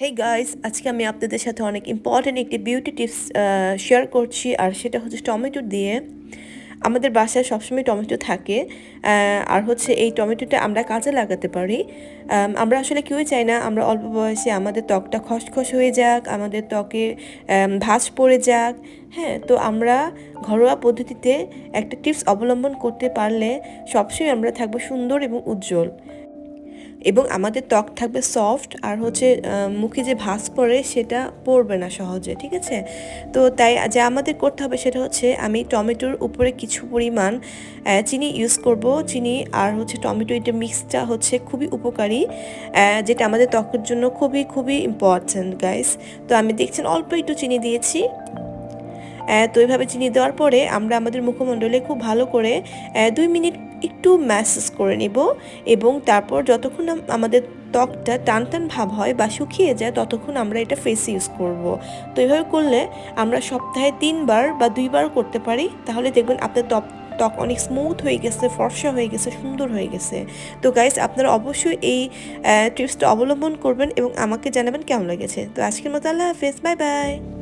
Hey guys আজকে আমি আপনাদের সাথে অনেক ইম্পর্ট্যান্ট একটি বিউটি টিপস শেয়ার করছি, আর সেটা হচ্ছে টমেটো দিয়ে। আমাদের বাসায় সবসময় টমেটো থাকে আর হচ্ছে এই টমেটোটা আমরা কাজে লাগাতে পারি। আমরা আসলে কেউই চাই না, আমরা অল্প বয়সে আমাদের ত্বকটা খসখস হয়ে যাক, আমাদের ত্বকে ভাঁজ পড়ে যাক হ্যাঁ? তো আমরা ঘরোয়া পদ্ধতিতে একটা টিপস অবলম্বন করতে পারলে সবসময় আমরা থাকব সুন্দর এবং উজ্জ্বল। এবং আমাদের ত্বক থাকবে সফট আর হচ্ছে মুখে যে ভাঁজ পড়ে সেটা পড়বে না সহজে, ঠিক আছে? তো তাই যা আমাদের করতে হবে সেটা হচ্ছে আমি টমেটোর উপরে কিছু পরিমাণ চিনি ইউজ করব। চিনি আর হচ্ছে টমেটো এটা মিক্সটা হচ্ছে খুবই উপকারী যেটা আমাদের ত্বকের জন্য খুবই খুবই ইম্পর্ট্যান্ট গাইস তো আমি দেখছেন অল্প একটু চিনি দিয়েছি। তো এইভাবে চিনি দেওয়ার পরে আমরা আমাদের মুখমণ্ডলে খুব ভালো করে দুই মিনিট একটু ম্যাসেজ করে নিব এবং তারপর যতক্ষণ আমাদের ত্বকটা টান টান ভাব হয় বা শুকিয়ে যায়, ততক্ষণ আমরা এটা ফেসে ইউজ করব। তো এইভাবে করলে আমরা সপ্তাহে তিনবার বা দুইবার করতে পারি। তাহলে দেখবেন আপনার ত্বক ত্বক অনেক স্মুথ হয়ে গেছে, ফর্সা হয়ে গেছে, সুন্দর হয়ে গেছে। তো গাইস আপনারা অবশ্যই এই টিপসটা অবলম্বন করবেন এবং আমাকে জানাবেন কেমন লেগেছে। তো আজকের মতো আল্লাহ হাফেজ বাই বাই